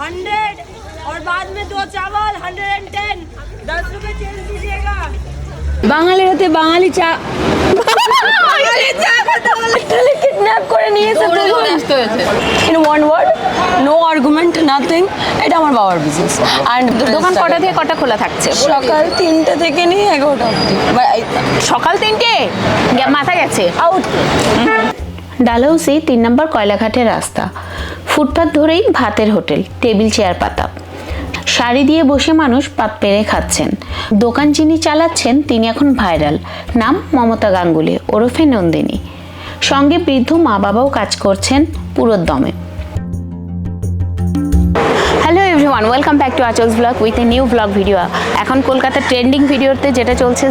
Hundred और बाद में दो चावल हंड्रेड एंड टेन दस रुपए चेंज दीजिएगा বাঙালির হাতে বাঙালি চা বাঙালি চা কথা বলে কিডন্যাপ করে নিয়েছে in one word no argument nothing এটা আমার বাবার বিজনেস অ্যান্ড দোকান কটা থেকে কটা খোলা থাকছে সকাল তিনটে থেকে নিয়ে এগারোটা অবধি সকাল তিনটে গে- মাথা গেছে আউট ডালহৌসি তিন নম্বর কয়লাঘাটের রাস্তা ফুটপাত ধরেই ভাতের হোটেল, টেবিল, চেয়ার, পাতা। শাড়ি দিয়ে বসে মানুষ পাত পেরে খাচ্ছেন। দোকান যিনি চালাচ্ছেন, তিনি এখন ভাইরাল। নাম মমতা গাঙ্গুলি, ওরফে নন্দিনী। সঙ্গে বৃদ্ধ মা বাবাও কাজ করছেন পুরোর everyone welcome back to আচলস blog with a new blog video এখন কলকাতার ট্রেন্ডিং ভিডিওতে যেটা চলছে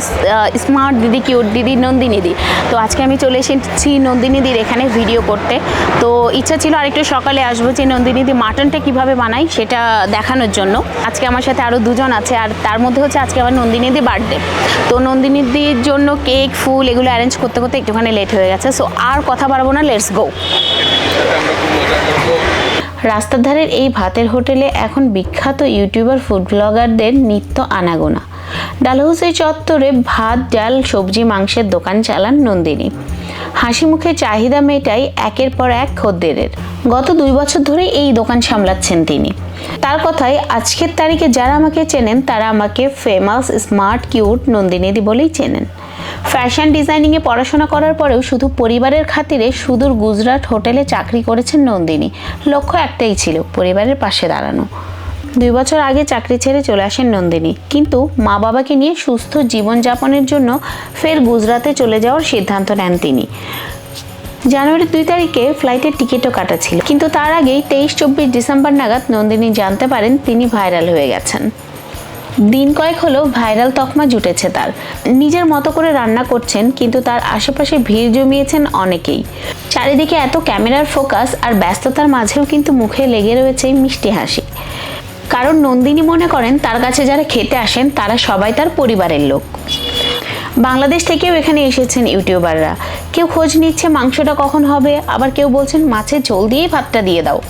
স্মার্ট দিদি কিউট দিদি, নন্দিনী দি। তো আজকে আমি চলে এসেছি নন্দিনী দির এখানে ভিডিও করতে। তো ইচ্ছা ছিল আরেকটু সকালে আসব যে নন্দিনী দি মাটনটা কীভাবে বানাই সেটা দেখানোর জন্য। আজকে আমার সাথে আরও দুজন আছে আর তার মধ্যে হচ্ছে আজকে আমার নন্দিনী দি বার্থডে তো নন্দিনী দির জন্য কেক ফুল এগুলো অ্যারেঞ্জ করতে করতে একটুখানি লেট হয়ে গেছে। সো আর কথা বাড়বো না লেটস গো রাস্তার ধারের এই ভাতের হোটেলে এখন বিখ্যাত ইউটিউবার, ফুড ব্লগারদের নিত্য আনাগোনা। ডালহৌসি চত্বরে ভাত, ডাল, সবজি, মাংসের দোকান চালান নন্দিনী। হাসি মুখে চাহিদা মেটাই একের পর এক খদ্দেরের। গত দুই বছর ধরে এই দোকান সামলাচ্ছেন তিনি। তার কথায়, আজকের তারিখে যারা আমাকে চেনেন, তারা আমাকে ফেমাস স্মার্ট কিউট নন্দিনীদি বলেই চেনেন। ফ্যাশন ডিজাইনিংয়ে পড়াশোনা করার পরেও শুধু পরিবারের খাতিরে সুদূর গুজরাট হোটেলে চাকরি করেছেন নন্দিনী। লক্ষ্য একটাই ছিল, পরিবারের পাশে দাঁড়ানো। দুই বছর আগে চাকরি ছেড়ে চলে আসেন নন্দিনী। কিন্তু মা বাবাকে নিয়ে সুস্থ জীবনযাপনের জন্য ফের গুজরাতে চলে যাওয়ার সিদ্ধান্ত নেন তিনি। জানুয়ারির দুই তারিখে ফ্লাইটের টিকিটও কাটা ছিল। কিন্তু তার আগেই তেইশ, চব্বিশ ডিসেম্বর নাগাদ নন্দিনী জানতে পারেন তিনি ভাইরাল হয়ে গেছেন। দিন কয়েক হলো ভাইরাল তকমা জুটেছে তার। নিজের মতো করে রান্না করছেন, কিন্তু তার আশেপাশে ভিড় জমিয়েছেন অনেকেই। চারিদিকে এত ক্যামেরার ফোকাস আর ব্যস্ততার মাঝেও কিন্তু মুখে লেগে রয়েছে মিষ্টি হাসি। কারণ নন্দিনী মনে করেন, তার কাছে যারা খেতে আসেন, তারা সবাই তার পরিবারের লোক। বাংলাদেশ থেকেও এখানে এসেছেন ইউটিউবাররা। কেউ খোঁজ নিচ্ছে মাংসটা কখন হবে, আবার কেউ বলছেন মাছের ঝোল দিয়েই ভাতটা দিয়ে দাও।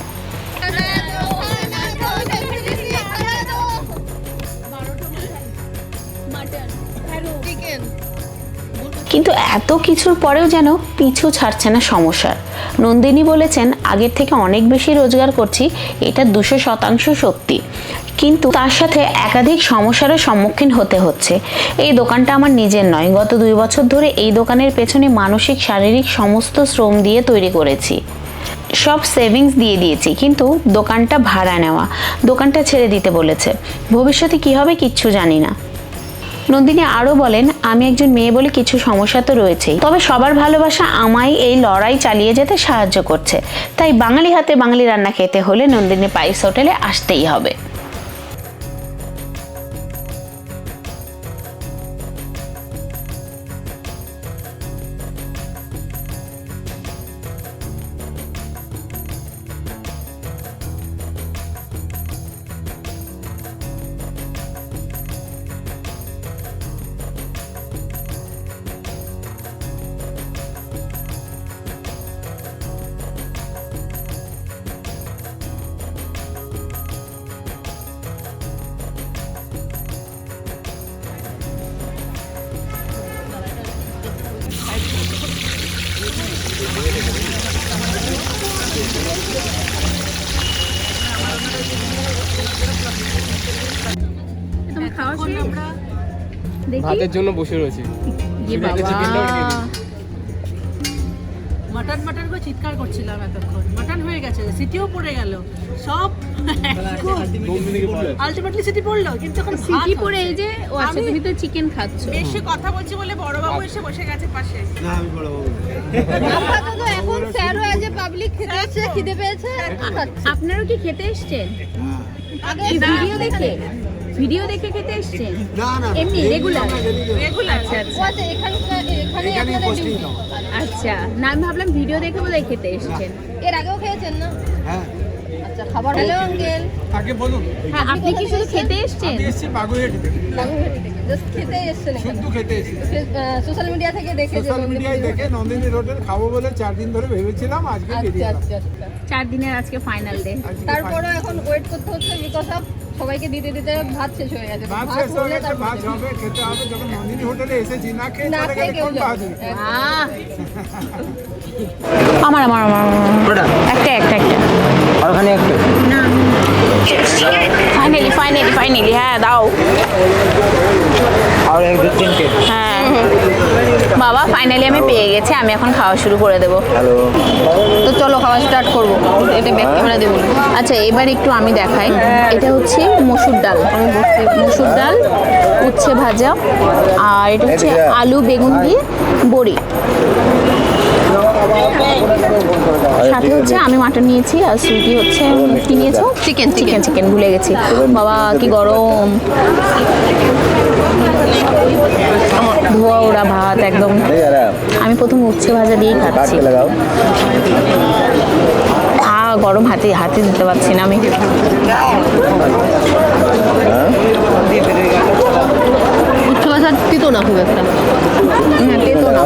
কিন্তু এত কিছুর পরেও যেন পিছু ছাড়ছে না সমস্যার। নন্দিনী বলেছেন, আগের থেকে অনেক বেশি রোজগার করছি, এটা দুশো শতাংশ সত্যি। কিন্তু তার সাথে একাধিক সমস্যারও সম্মুখীন হতে হচ্ছে। এই দোকানটা আমার নিজের নয়। গত দুই বছর ধরে এই দোকানের পেছনে মানসিক, শারীরিক সমস্ত শ্রম দিয়ে তৈরি করেছি। সব সেভিংস দিয়ে দিয়েছি, কিন্তু দোকানটা ভাড়া নেওয়া। দোকানটা ছেড়ে দিতে বলেছে। ভবিষ্যতে কি হবে কিচ্ছু জানি না। নন্দিনী আরও বলেন, আমি একজন মেয়ে বলে কিছু সমস্যা তো রয়েছেই। তবে সবার ভালোবাসা আমায় এই লড়াই চালিয়ে যেতে সাহায্য করছে। তাই বাঙালি হাতে বাঙালি রান্না খেতে হলে নন্দিনী পাইস হোটেলে আসতেই হবে। ভাতের জন্য বসে রয়েছি। দিন। মাটন মাটন করে চিৎকার করছিলাম এতক্ষণ। মাটন হয়ে গেছে সিটিও পড়ে গেল। সব আলটিমেটলি সিটি পড়ল কিন্তু এখন সিটি পরে এই যে ও আচ্ছা তুমি তো চিকেন খাচ্ছ। এসে কথা বলছি বলে বড় বাবু এসে বসে গেছে পাশে। আপাতত এখন স্যার হয়ে যে পাবলিক খেতে এসছে খিদে পেয়েছে খাচ্ছে। আপনারাও কি খেতে এসছেন আগে ভিডিও দেখে। ভিডিও দেখে খেতে এসছেন এমনি রেগুলার রেগুলার আচ্ছা আচ্ছা। আচ্ছা এখানকার এখানে আপনাদের ডিউটি আচ্ছা না আমি ভাবলাম ভিডিও দেখে বোধহয় খেতে এসেছেন। এর আগেও খেয়েছেন না? আচ্ছা খাবার হ্যালো আঙ্কেল। আগে বলুন। হ্যাঁ আপনি কি শুধু খেতে এসেছেন? এসছি বাগুইহাটি থেকে। জাস্ট খেতে এসছেন শুদ্ধ খেতে এসেছি। সোশ্যাল মিডিয়া থেকে দেখে যে সোশ্যাল মিডিয়ায় দেখে নন্দিনী হোটেল খাব বলে চার দিন ধরে ভেবেছিলাম আজকে আচ্ছা বেরিয়ে আচ্ছা আচ্ছা। চার দিনের আজকে ফাইনাল ডে তারপরে এখন ওয়েট করতে হচ্ছে বিকজ অফ সবাইকে দিতে দিতে ভাত শেষ হয়ে গেছে। ভাত ভাত শেষ হয়ে গেছে ভাত হবে খেতে হবে যখন নন্দিনী হোটেলে এসেছি না খেয়ে না চলে খেয়ে গেলে কেউ কোন যাবে আমার আমার আমার। একটা একটা একটা। আর ওখানে একটা। ফাইনালি ফাইনালি ফাইনালি হ্যাঁ দাও। আর এক দু তিনটে হ্যাঁ। বাবা ফাইনালি আমি পেয়ে গেছি আমি এখন খাওয়া শুরু করে দেবো। হ্যালো তো চলো খাওয়া স্টার্ট করব। এটা ব্যাক ক্যামেরা দেবো আচ্ছা এবার একটু আমি দেখাই। এটা হচ্ছে মসুর ডাল। মসুর ডাল উচ্ছে ভাজা আর এটা হচ্ছে আলু বেগুন দিয়ে বড়ি। সাথে হচ্ছে আমি মাটন নিয়েছি আর সুইটি হচ্ছে কি নিয়েছো? চিকেন চিকেন চিকেন ভুলে গেছি। বাবা কি গরম। ধোয়া ওরা ভাত একদম। আমি প্রথম উচ্ছে ভাজা দিয়েই খাচ্ছি। আ গরম হাতে হাতে দিতে পারছি না আমি। উচ্চ ভাষা তিতো না খুব একটা। হ্যাঁ তেতো না।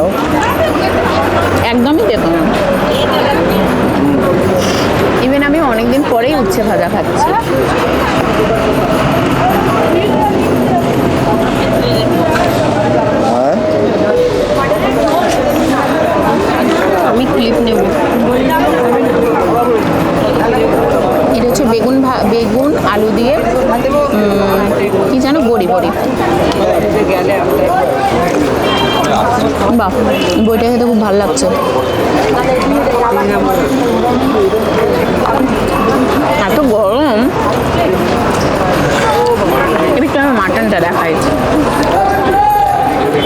বাহ, বইটা খেতে খুব ভালো লাগছে। এত গরম। একটু আমি মাটনটা দেখাই।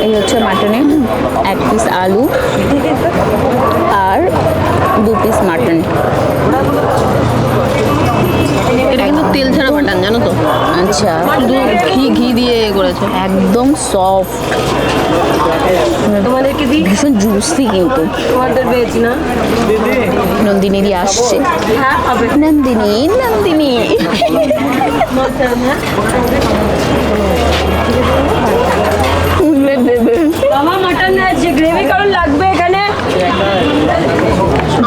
এই হচ্ছে মাটনে এক পিস আলু আর দু পিস মাটন এটা কিন্তু তেল ছাড়া আচ্ছা ঘি ঘি দিয়ে করেছে? একদম সফট তোমাদেরকে দিই? ভীষণ জুসি কিন্তু। তোমাদের ভেজ না? নন্দিনী দিয়ে আসছে। হ্যাঁ নন্দিনী নন্দিনী। বাবা মাটন আছে গ্রেভি কারণ লাগবে এখানে?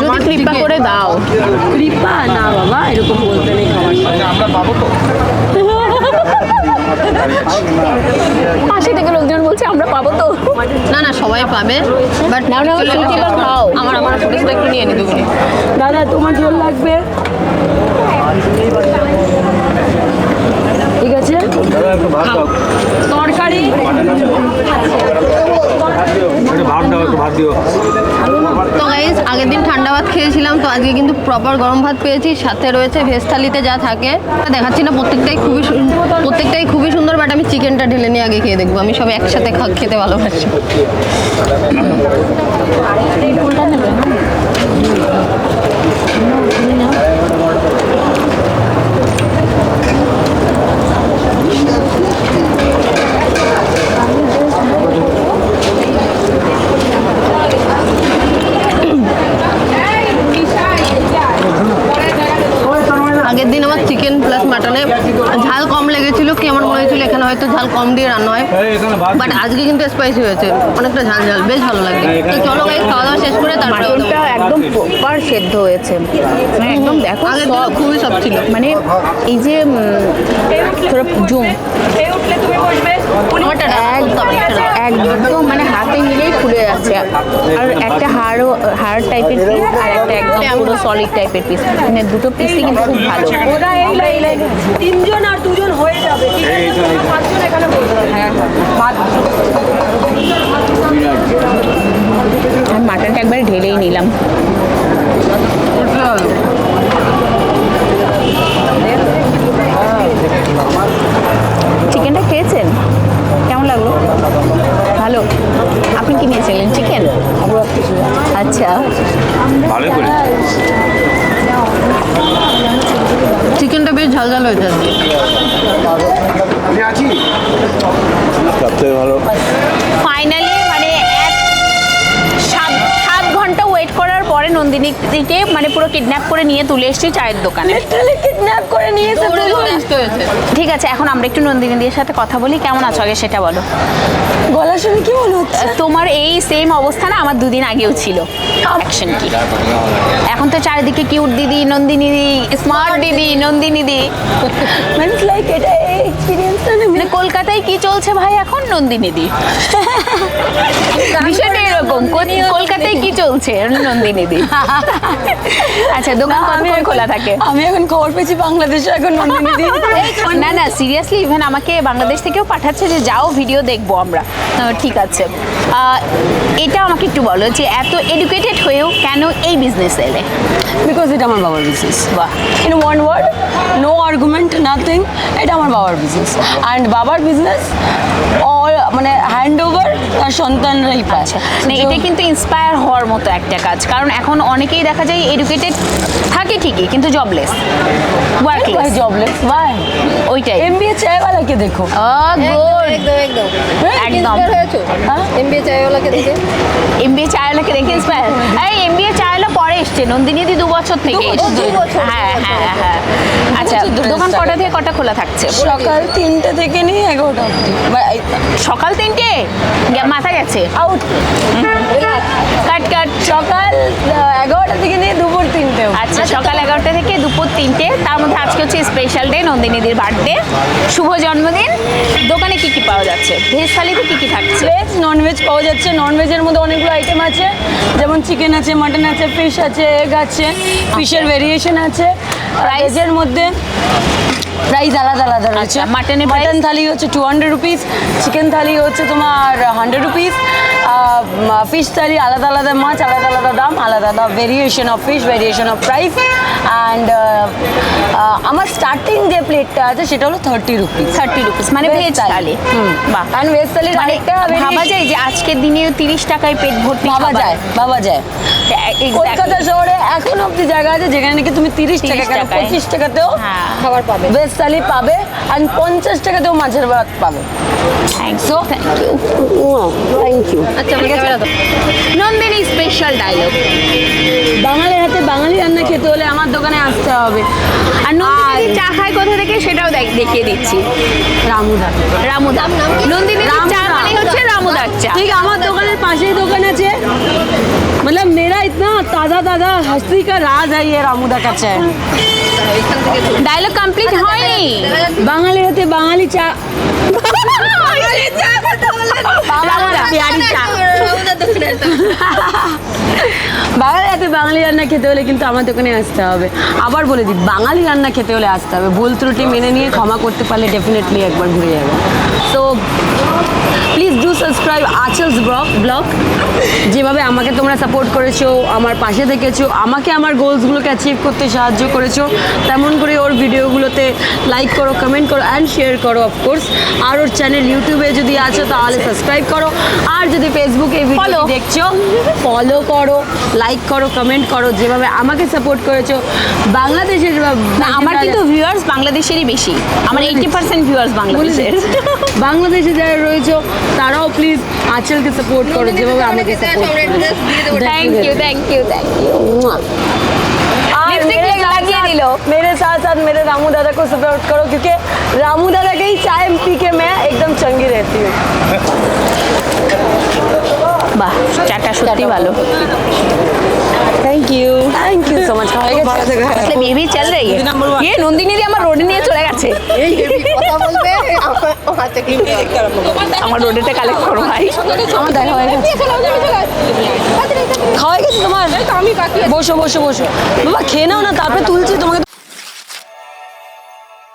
যদি কৃপা করে দাও। কৃপা? না বাবা এরকম বলতে নেই খাবার আমরা পাবো তো। পাশে থেকে লোকজন বলছে আমরা পাবো তো। না না সবাই পাবে বাট সুইটি বা খাও। আমার আমার ফুটেজটা একটু নিয়ে নি দুপুরে দাদা তোমার ঝোল লাগবে? ঠিক আছে? তরকারি? ভাত দাও। ভাত দিও। তো গাইজ আগের দিন ঠান্ডা ভাত খেয়েছিলাম, তো আজকে কিন্তু প্রপার গরম ভাত পেয়েছি। সাথে রয়েছে ভেজ থালিতে যা থাকে। দেখাচ্ছি না, প্রত্যেকটাই খুবই প্রত্যেকটাই খুবই সুন্দর বাট আমি চিকেনটা ঢেলে নিয়ে আগে খেয়ে দেখব। আমি সব একসাথে খেতে ভালোবাসি আগের দিন আমার চিকেন প্লাস মাটনে ঝাল কম লেগেছিল কি আমার মনে হয়েছিল এখানে হয়তো ঝাল কম দিয়ে রান্না হয় বাট আজকে স্পাইসি হয়েছে অনেকটা ঝাল ঝাল বেশ ভালো লাগে তো চলো শেষ করে তারপরে মাটনটা একদম প্রপার সেদ্ধ হয়েছে। মানে একদম দেখো খুবই সব ছিল। মানে এই যে থোড়া জুম। একদম মানে হাতে নিলেই খুলে যাচ্ছে। আর একটা হাড় হাড় টাইপের পিস আর একটা একদম পুরো সলিড টাইপের পিস মানে দুটো পিসই কিন্তু খুব ভালো। ওরা এই তিনজন আর দুজন হয়ে যাবে ঠিক আছে? পাঁচজন এখানে হ্যাঁ মাটনটা একবার ঢেলেই নিলাম। নন্দিনীকে মানে পুরো কিডন্যাপ করে নিয়ে তুলে এসেছি চায়ের দোকানে। কিডন্যাপ করে নিয়ে ঠিক আছে এখন আমরা একটু নন্দিনীদের সাথে কথা বলি। কেমন আছো আগে সেটা বলো। গলা শুনে কি মনে হচ্ছে? তোমার এই সেম অবস্থা না আমার দুদিন আগেও ছিল। অ্যাকশন কি? এখন তো চারিদিকে কিউট দিদি নন্দিনী দিদি স্মার্ট দিদি নন্দিনী দিদি মিনস লাইক এটা এক্সপিরিয়েন্সটা মানে কলকাতায় কি চলছে ভাই এখন? নন্দিনী দি। বিষয়টা এরকম কলকাতায় কি চলছে? নন্দিনী দি। আচ্ছা দোকান কতক্ষণ খোলা থাকে? আমি এখন খবর পেয়েছি বাংলাদেশে এখন নন্দিনী না না সিরিয়াসলি ইভেন আমাকে বাংলাদেশ থেকেও পাঠাচ্ছে যে যাও ভিডিও দেখব আমরা। তো ঠিক আছে। এটা আমাকে একটু বলো যে এত এডুকেটেড হয়েও কেন এই বিজনেস এলে? বিকজ এটা আমার বাবার বিজনেস বাহ। In one word no argument nothing এটা আমার বাবার বিজনেস অ্যান্ড বাবার বিজনেস অল মানে হ্যান্ড ওভার তার সন্তানরাই পায়। আচ্ছা না এটা কিন্তু ইন্সপায়ার হওয়ার মতো একটা কাজ। কারণ এখন অনেকেই দেখা যায় এডুকেটেড থাকে ঠিকই কিন্তু জবলেস ওয়ার্কলেস জবলেস ভাই ওইটাই। এম বি এ চায়ওয়ালাকে দেখো। গুড একদম একদম একদম। হ্যাঁ? এমবিএ চাইওয়ালাকে দেখে? এমবিএ চায়লাকে দেখে ইন্সপায়ার এই এমবিএ পরে এসছে। নন্দিনী দি দু বছর থেকে এসছে। হ্যাঁ হ্যাঁ। হ্যাঁ আচ্ছা দোকান কটা থেকে কটা খোলা থাকছে? সকাল তিনটে থেকে নিয়ে এগারোটা অবধি। সকাল তিনটে? মাথা গেছে? Out cut cut. সকাল এগারোটা থেকে নিয়ে দুপুর তিনটে আচ্ছা সকাল এগারোটা থেকে দুপুর তিনটে। তার মধ্যে আজকে হচ্ছে স্পেশাল ডে নন্দিনীদির বার্থডে শুভ জন্মদিন। দোকানে কি কি পাওয়া যাচ্ছে? ভেজ থালিতে কি কি থাকছে? ভেজ ননভেজ পাওয়া যাচ্ছে। নন ননভেজের মধ্যে অনেকগুলো আইটেম আছে। যেমন চিকেন আছে মাটন আছে ফিশ আছে। এগ আছে ফিশের ভেরিয়েশন আছে রাইসের মধ্যে প্রাইস আলাদা আলাদা রয়েছে। মাটনে mutton মাটন থালি হচ্ছে two hundred rupees chicken thali হচ্ছে তোমার হান্ড্রেড রুপিস ফিশ থালি আলাদা আলাদা মাছ আলাদা আলাদা দাম আলাদা আলাদা variation of fish variation of price and আমার স্টার্টিং যে প্লেটটা আছে সেটা হলো থার্টি রুপিস থার্টি রুপিস মানে ভেজ থালি। বাহ। ভেজ থালির মানে আরেকটা ভাবা যায় যে আজকের দিনে তিরিশ টাকায় পেট ভর্তি ভাবা যায় ভাবা যায়। কলকাতা শহরে এখন অব্দি জায়গা আছে যেখানে নাকি তুমি তিরিশ টাকা কেন পঁচিশ টাকাতেও হ্যাঁ। খাবার পাবে। ভেজ থালি পাবে আর পঞ্চাশ টাকাতেও মাছের ভাত পাবে। So thank you thank you আচ্ছা আমার ক্যামেরা দাও নন্দিনী স্পেশাল ডায়লগ বাঙালির হাতে বাঙালি রান্না খেতে হলে আমার দোকানে আসতে হবে আর নন্দিনী চা খায় কোথা থেকে সেটাও দেখ- দেখিয়ে দিচ্ছি রামুদা রামুদা নন্দিনী চা রামুদা। মানে হচ্ছে রামুদার চা ঠিক আমার দোকানের পাশেই দোকান আছে मतलब मेरा इतना ताज़ा ताज़ा हस्ती का राज है ये रामुदा का चाय ডায়লগ কমপ্লিট হয়নি বাঙালির হাতে বাঙালি চা রামুদা পেয়ারি চা বাঙালি হাতে বাঙালি রান্না খেতে হলে কিন্তু আমার দোকানে আসতে হবে। আবার বলে দিই, বাঙালি রান্না খেতে হলে আসতে হবে। ভুল ত্রুটি মেনে নিয়ে ক্ষমা করতে পারলে ডেফিনেটলি একবার ঘুরে যাবে। তো please do subscribe আচলস blog blog যেভাবে আমাকে তোমরা সাপোর্ট করেছ, আমার পাশে থেকেছো, আমাকে আমার গোলসগুলোকে অ্যাচিভ করতে সাহায্য করেছ, তেমন করে ওর ভিডিওগুলোতে লাইক করো কমেন্ট করো অ্যান্ড শেয়ার করো অফকোর্স আর ওর চ্যানেল ইউটিউবে যদি আছো তাহলে সাবস্ক্রাইব করো। আর যদি ফেসবুকে এই ভিডিও দেখছ ফলো করো লাইক করো কমেন্ট করো যেভাবে আমাকে সাপোর্ট করেছ। বাংলাদেশের আমার কিন্তু ভিউয়ার্স বাংলাদেশেরই বেশি। আমার এইটি পার্সেন্ট ভিউয়ার্স বাংলাদেশের। বাংলাদেশে যারা রয়েছে তারাও প্লিজ আচলকে সাপোর্ট করো যেভাবে আমাকে support thank you thank you thank you লাগিয়ে দিলো। मेरे साथ साथ मेरे रामू दादा को सपोर्ट करो क्योंकि रामू दादा के ही चाय पी के मैं एकदम चंगी रहती हूँ বাহ চাটা সত্যি ভালো ইউ গেছে আসলে চল রই নন্দিনী দি আমার রোডে নিয়ে চলে গেছে। এই কথা বলবে কি আমার রোডেটা কালেক্ট করো ভাই। আমার দেখা হয়ে গেছে। গেছে তোমার? আমি বসো বসো বসো। বাবা খেয়ে নাও না তারপরে তুলছি তোমাকে।